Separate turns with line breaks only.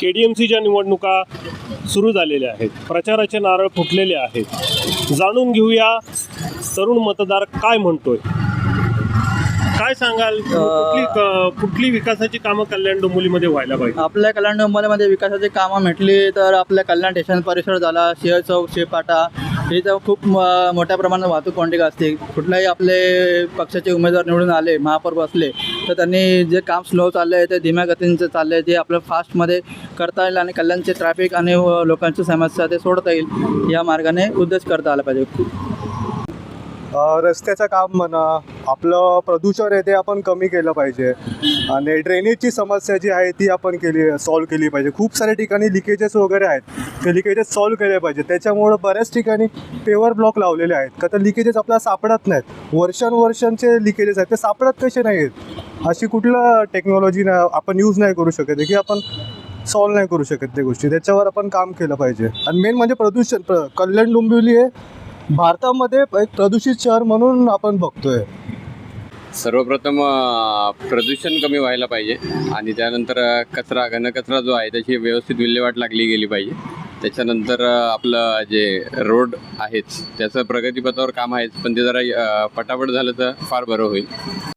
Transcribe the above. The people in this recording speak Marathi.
के डी एम सीच्या निवडणुका सुरू झालेल्या आहेत. प्रचाराचे नारळ फुटलेले आहेत. जाणून घेऊया तरुण मतदार काय म्हणतोय? काय सांगाल? कुठली क- कुठली विकासाची कामं कल्याण डोंबिवलीमध्ये व्हायला पाहिजे?
आपल्या कल्याण डोंबिवलीमध्ये विकासाची कामं म्हटली तर आपल्या कल्याण स्टेशन परिसर झाला शिव चौक शिवपाटा इथं खूप म- मोठ्या प्रमाणात वाहतूक कोंडिका असते कुठल्याही आपले पक्षाचे उमेदवार निवडून आले महापौर बसले तर त्यांनी जे काम स्लो चाललं आहे ते धीम्या गतींचं चाललं आहे ते आपलं फास्टमध्ये करता येईल आणि कल्याणचे ट्रॅफिक आणि लोकांची समस्या ते सोडता येईल या मार्गाने उद्देश करता आला पाहिजे.
रस्त्याचं काम म्हणा आपलं प्रदूषण आहे ते आपण कमी केलं पाहिजे. आणि ड्रेनेजची समस्या जी आहे ती आपण केली सॉल्व केली पाहिजे. खूप साऱ्या ठिकाणी लिकेजेस वगैरे आहेत. ते लिकेजेस सॉल्व केले पाहिजे. त्याच्यामुळं बऱ्याच ठिकाणी पेवर ब्लॉक लावलेले आहेत. का तर लिकेजेस आपल्याला सापडत नाहीत. वर्षानुवर्षांचे लिकेजेस आहेत. ते सापडत कसे नाही आहेत अशी कुठलं टेक्नॉलॉजी ना आपण यूज नाही करू शकत. की आपण सॉल्व नाही करू शकत त्या गोष्टी. त्याच्यावर आपण काम केलं पाहिजे. आणि मेन म्हणजे प्रदूषण प्र कल्याण डोंबिवली हे भारतामध्ये एक प्रदूषित शहर म्हणून आपण बघतोय.
सर्वप्रथम प्रदूषण कमी व्हायला पाहिजे. आणि त्यानंतर कचरा घनकचरा जो आहे त्याची व्यवस्थित विल्हेवाट लागली गेली पाहिजे. त्याच्यानंतर आपलं जे रोड आहेत त्याचं प्रगतीपथावर काम आहेच पण ते जरा पटापट झालं तर फार बरं होईल.